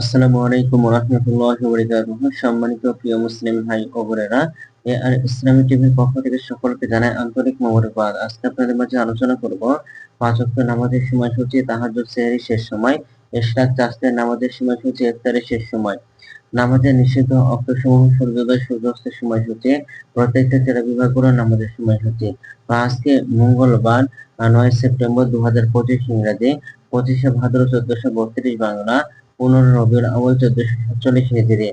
আসসালামু আলাইকুম রহমতুল্লাহ বরকাতুহ সম্মানিত প্রিয় মুসলিম ভাই ও বোনেরা, এ আর ইসলামী টিভির পক্ষ থেকে সকলকে জানাই আন্তরিক মোবারকবাদ। আজকে আপনাদের মাঝে আলোচনা করব পাঁচ ওয়াক্ত নামাজের সময়সূচি, তাহাজ্জুদ, সেহরি শেষ সময়, ইশরাক চাষের নামাজের সময়সূচি, ইফতারের শেষ সময়। নামাজের নিষিদ্ধ অক্তসমূহ সূর্যোদয়, সূর্যাস্তের সময়সূচি, প্রত্যেকটা জেলা বিভাগগুলো নামাজের সময়সূচি। আজকে মঙ্গলবার নয় সেপ্টেম্বর দু হাজার পঁচিশ ইংরাজি পঁচিশে ভাদ্র চোদ্দশো বত্রিশ বাংলা পনেরো রবিউল আউয়াল চোদ্দশো সাতচল্লিশ হিজরি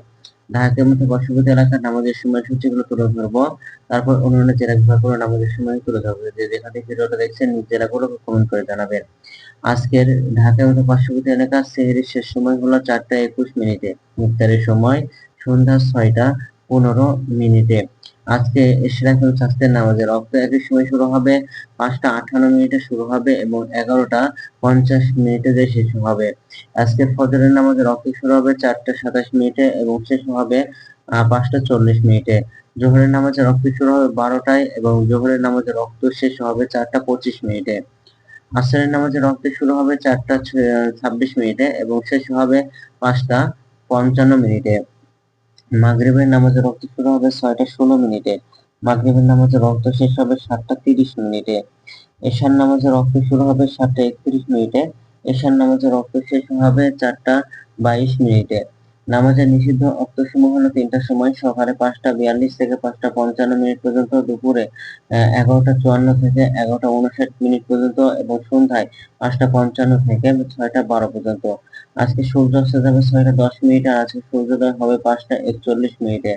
ঢাকার মধ্যে বর্ষপতি এলাকার নামাজের সময় সূচিগুলো তুলে ধরবো, তারপর অন্যান্য জেলা বিভাগগুলো নামাজের সময় তুলে ধরবো। যে যেখান থেকে ভিডিওটা দেখছেন, নিজ জেলাগুলোকে কমেন্ট করে জানাবেন। আজকের ঢাকার মধ্যে পার্শ্ববর্তী এলাকার সেহেরির শেষ সময় হলো চারটা একুশ মিনিটে। মুক্তারের সময় সন্ধ্যা ছয়টা পনেরো মিনিটে। আজকে ইশরাকুল স্বাস্থ্যের নামাজের রক্ত একই সময় শুরু হবে, পাঁচটা আঠান্ন মিনিটে শুরু হবে এবং এগারোটা পঞ্চাশ মিনিটে যে শেষ হবে। আজকে ফজরের নামাজের রক্ত শুরু হবে চারটা সাতাশ মিনিটে এবং শেষ হবে পাঁচটা চল্লিশ মিনিটে। জোহরের নামাজের রক্ত শুরু হবে বারোটায় এবং জোহরের নামাজের রক্ত শেষ হবে চারটা পঁচিশ মিনিটে। আসরের নামাজের রক্ত শুরু হবে চারটা ছাব্বিশ মিনিটে এবং শেষ হবে পাঁচটা পঞ্চান্ন মিনিটে। মাগরিবের নামাজের রক্ত শুরু হবে ছয়টা ষোলো মিনিটে। মাগরিবের নামাজের রক্ত শেষ হবে সাতটা তিরিশ মিনিটে। এশার নামাজের রক্ত শুরু হবে সাতটা একত্রিশ মিনিটে। এশার নামাজের রক্ত শেষ হবে চারটা বাইশ মিনিটে। নামাজের নিষিদ্ধ অক্তসমূহ হলো তিনটার সময় সকালে পাঁচটা বিয়াল্লিশ থেকে পাঁচটা পঞ্চান্ন মিনিট পর্যন্ত, দুপুরে এগারোটা চুয়ান্ন থেকে এগারোটা উনষাট মিনিট পর্যন্ত এবং সন্ধ্যায় পাঁচটা পঞ্চান্ন থেকে ছয়টা বারো পর্যন্ত। আজকে সূর্যাস্ত যাবে ছয়টা দশ মিনিট আর আজকে সূর্যোদয় হবে পাঁচটা একচল্লিশ মিনিটে।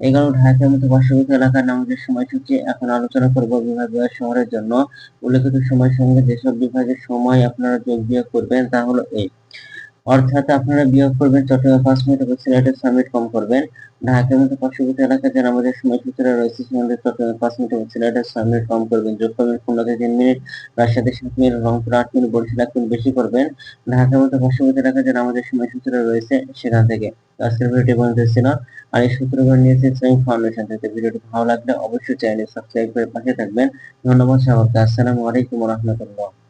এগারো ঢাকার মতো পার্শ্ববর্তী এলাকার নামাজের সময়সূচি এখন আলোচনা করব বিভাগীয় শহরের জন্য। উল্লেখিত সময়ের সঙ্গে যেসব বিভাগের সময় আপনারা যোগ বিয়োগ করবেন তা হলো এই অর্থাৎ আপনারা বিয়োগ করবেন চট্টগ্রাম পাঁচ মিনিট এবং সিলেটের সাবমিট কম করবেন। ঢাকার মতো পার্শ্ববর্তী এলাকায় যারা আমাদের সময়সূচিরা রয়েছে সেখানে চট্টগ্রাম পাঁচ মিনিট এবং সিলেটের সাবমিট কম করবেন। যোগ করবেন খুলনাতে তিন মিনিট। রাজশাহী সাত মিনিট, রংপুর আট মিনিট, বরিশাল এক মিনিট বেশি করবেন। ঢাকার মতো পার্শ্ববর্তী এলাকায় যারা আমাদের সময়সূচিরা রয়েছে, সেখান থেকে। আজকের ভিডিওটি বন্ধ ছিল। আর এই সূত্রগুলো নিয়েছে ইসলামিক ফাউন্ডেশন থেকে ভিডিওটি ভালো লাগলে অবশ্যই চ্যানেল সাবস্ক্রাইব করে পাশে থাকবেন। ধন্যবাদ সবাইকে। আসসালামু আলাইকুম রহমতুল্লাহ।